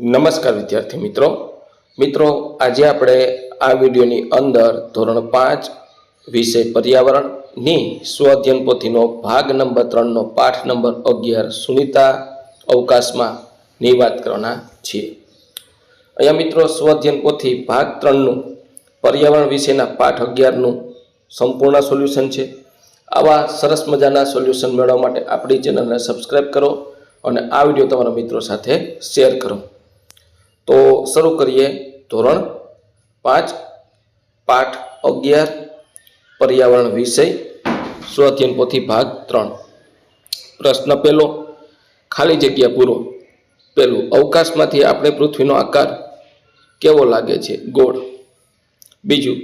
નમસ્કાર વિદ્યાર્થી મિત્રો. મિત્રો, આજે આપણે આ વિડીયોની અંદર ધોરણ પાંચ વિષય પર્યાવરણની સ્વઅધ્યયન પોથીનો ભાગ નંબર ત્રણનો પાઠ નંબર અગિયાર સુનિતા અવકાશમાં ની વાત કરવાના છીએ. અહીંયા મિત્રો સ્વઅધ્યયન પોથી ભાગ ત્રણનું પર્યાવરણ વિશેના પાઠ અગિયારનું સંપૂર્ણ સોલ્યુશન છે. આવા સરસ મજાના સોલ્યુશન મેળવવા માટે આપણી ચેનલને સબસ્ક્રાઈબ કરો અને આ વીડિયો તમારા મિત્રો સાથે શેર કરો. તો શરૂ કરીએ ધોરણ પાંચ, પાઠ અગિયાર, પર્યાવરણ વિષય, સ્વધ્યન પોથી ભાગ ત્રણ. પ્રશ્ન પહેલો, ખાલી જગ્યા પૂરો. પહેલું, અવકાશમાંથી આપણે પૃથ્વીનો આકાર કેવો લાગે છે? ગોળ. બીજું,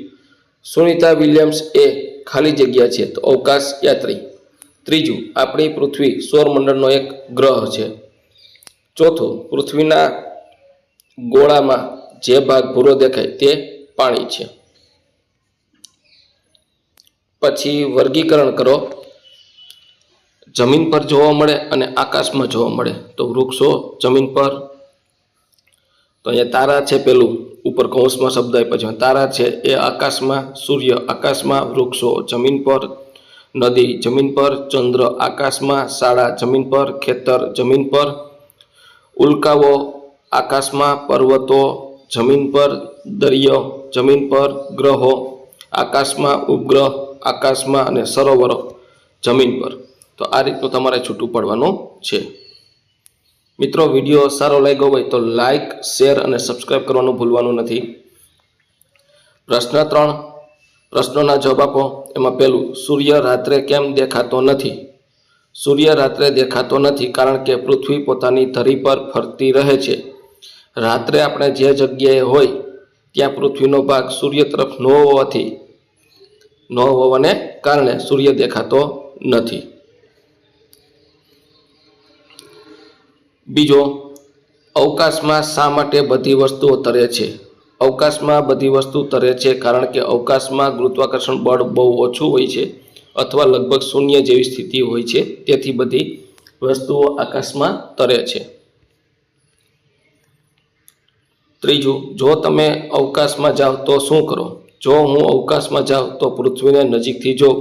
સુનિતા વિલિયમ્સ એ ખાલી જગ્યા છે તો અવકાશ યાત્રી. ત્રીજું, આપણી પૃથ્વી સૌરમંડળનો એક ગ્રહ છે. ચોથું, પૃથ્વીના ગોળામાં જે ભાગ ભૂરો દેખાય તે પાણી છે. પછી વર્ગીકરણ કરો. જમીન પર જોવા મળે અને આકાશમાં જોવા મળે. તો વૃક્ષો જમીન પર. તો અહીંયા તારા છે પેલું, ઉપર કૌંસમાં શબ્દ આપ્યો છે. તારા છે એ આકાશમાં, સૂર્ય આકાશમાં, વૃક્ષો જમીન પર, નદી જમીન પર, ચંદ્ર આકાશમાં, શાળા જમીન પર, ખેતર જમીન પર, ઉલ્કાઓ આકાશમાં પર્વતો, જમીન પર દરિયો, જમીન પર ગ્રહો, આકાશમાં ઉપગ્રહ, આકાશમાં અને સરોવરો, જમીન પર. તો આ રીતનું તમારે છૂટું પડવાનું છે. મિત્રો, વીડિયો સારો લાગ્યો હોય તો લાઈક, શેર અને સબસ્ક્રાઈબ કરવાનું ભૂલવાનું નથી. પ્રશ્ન ત્રણ. પ્રશ્નોના જવાબ આપો. એમાં પહેલું સૂર્ય રાત્રે કેમ દેખાતો નથી? સૂર્ય રાત્રે દેખાતો નથી કારણ કે પૃથ્વી પોતાની ધરી પર ફરતી રહે છે. રાત્રે આપણે જે જગ્યાએ હોય, ત્યાં પૃથ્વીનો ભાગ સૂર્ય તરફ ન હોવાથી, ન હોવાને કારણે સૂર્ય દેખાતો નથી. બીજો, અવકાશમાં શા માટે બધી વસ્તુઓ તરે છે? અવકાશમાં બધી વસ્તુ તરે છે કારણ કે અવકાશમાં ગુરુત્વાકર્ષણ બળ બહુ ઓછું હોય છે અથવા લગભગ શૂન્ય જેવી સ્થિતિ હોય છે, તેથી બધી વસ્તુઓ આકાશમાં તરે છે. ત્રીજું, જો તમે અવકાશમાં જાઓ તો શું કરો? જો હું અવકાશમાં જાઉં તો પૃથ્વીને નજીકથી જોઉં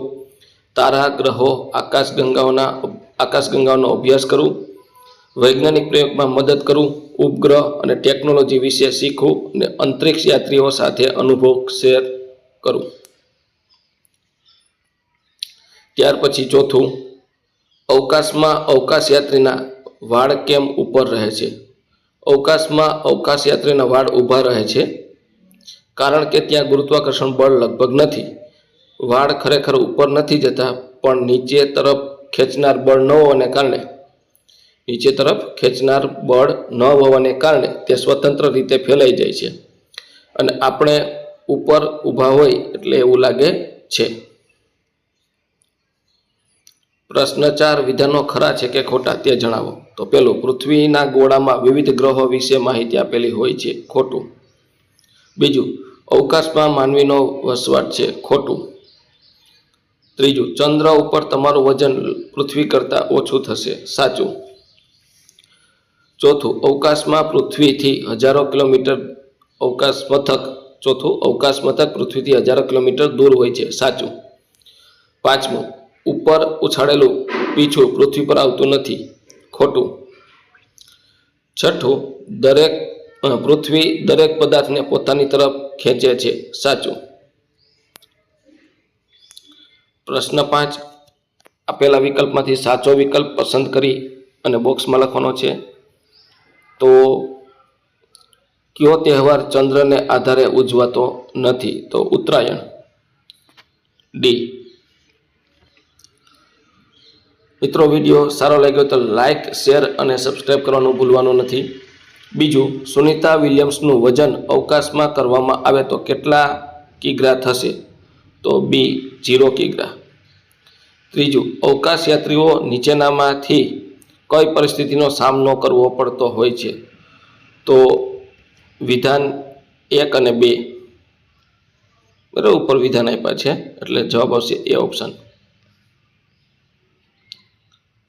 તારા ગ્રહો આકાશગંગાઓના આકાશગંગાઓનો અભ્યાસ કરું, વૈજ્ઞાનિક પ્રયોગમાં મદદ કરું, ઉપગ્રહ અને ટેકનોલોજી વિશે શીખવું અને અંતરિક્ષ યાત્રીઓ સાથે અનુભવ શેર કરું. ત્યાર પછી ચોથું, અવકાશમાં અવકાશ યાત્રીના વાળ કેમ ઉપર રહે છે? અવકાશમાં અવકાશયાત્રીના વાળ ઊભા રહે છે, કારણ કે ત્યાં ગુરુત્વાકર્ષણ બળ લગભગ નથી. વાળ ખરેખર ઉપર નથી જતા, પણ નીચે તરફ ખેંચનાર બળ ન હોવાને કારણે, નીચે તરફ ખેંચનાર બળ ન હોવાને કારણે તે સ્વતંત્ર રીતે ફેલાઈ જાય છે. અને આપણે ઉપર ઊભા હોય એટલે એવું લાગે છે. પ્રશ્ન ચાર, વિધાનો ખરા છે કે ખોટા? તે જણાવો. તો પેલું, પૃથ્વીના ગોળામાં વિવિધ ગ્રહો વિશે માહિતી આપેલી હોય છે, ખોટું. બીજું, અવકાશમાં માનવીનો વસવાટ છે, ખોટું. ત્રીજું, ચંદ્ર ઉપર તમારું વજન પૃથ્વી કરતાં ઓછું થશે, સાચું. ચોથું, અવકાશમાં પૃથ્વીથી હજારો કિલોમીટર અવકાશ મથક, ચોથું, અવકાશ મથક પૃથ્વીથી હજારો કિલોમીટર દૂર હોય છે, સાચું. પાંચમું ઉપર ઉછાળેલું પીછું પૃથ્વી પર આવતું નથી, ખોટું. છઠ્ઠું, દરેક પૃથ્વી દરેક પદાર્થને પોતાની તરફ ખેંચે છે, સાચું. પ્રશ્ન પાંચ, આપેલા વિકલ્પમાંથી સાચો વિકલ્પ પસંદ કરી અને બોક્સમાં લખવાનો છે. તો, કયો તહેવાર ચંદ્રને આધારે ઉજવાતો નથી? તો ઉત્તરાયણ. ડી મિત્રો, વીડિયો સારો લાગ્યો તો લાઇક શેર અને સબસ્ક્રાઈબ કરવાનું ભૂલવાનું નથી. બીજું, સુનિતા વિલિયમ્સનું વજન અવકાશમાં કરવામાં આવે તો કેટલા કિગ્રા થશે? તો બી ઝીરો કિગ્રા. ત્રીજું અવકાશ યાત્રીઓ નીચેનામાંથી કઈ પરિસ્થિતિનો સામનો કરવો પડતો હોય છે? તો વિધાન એક અને બે. બરાબર ઉપર વિધાન આપ્યા છે, એટલે જવાબ આવશે એ ઓપ્શન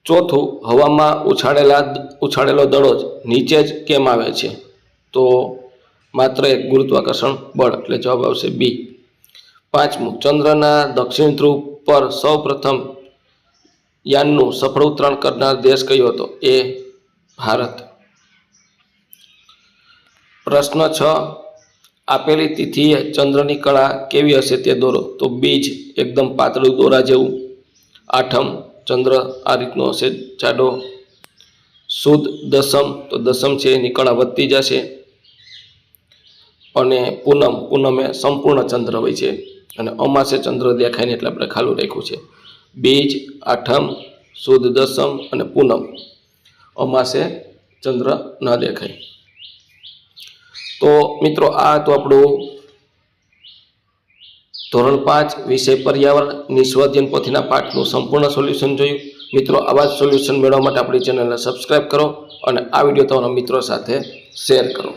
ચોથું, હવામાં ઉછાળેલા, ઉછાળેલો દડો જ નીચે જ કેમ આવે છે? તો માત્ર એક ગુરુત્વાકર્ષણ બળ એટલે જવાબ આવશે બી. પાંચમું, ચંદ્રના દક્ષિણ ધ્રુવ પર સૌ પ્રથમ યાનનું સફળ ઉતરાણ કરનાર દેશ કયો હતો? એ ભારત. પ્રશ્ન છ, આપેલી તિથિએ ચંદ્રની કળા કેવી હશે તે દોરો? તો બીજ એકદમ પાતળું દોરા જેવું. આઠમ ચંદ્ર આ રીતનો હશે. જાડો સુદ દસમ, તો દસમ છે એની કળા વધતી જશે. અને પૂનમ, પૂનમે સંપૂર્ણ ચંદ્ર હોય છે. અને અમાસે ચંદ્ર દેખાય ને એટલે આપણે ખાલું રાખ્યું છે. બીજ, આઠમ, સુદ દસમ અને પૂનમ. અમાસે ચંદ્ર ન દેખાય. તો મિત્રો, આ તો આપણું ધોરણ પાંચ વિષય પર્યાવરણ નિસ્વાધ્યન પોથીના પાઠનું સંપૂર્ણ સોલ્યુશન જોયું. મિત્રો, આવા જ સોલ્યુશન મેળવવા માટે આપણી ચેનલને સબસ્ક્રાઇબ કરો અને આ વીડિયો તમારા મિત્રો સાથે શેર કરો.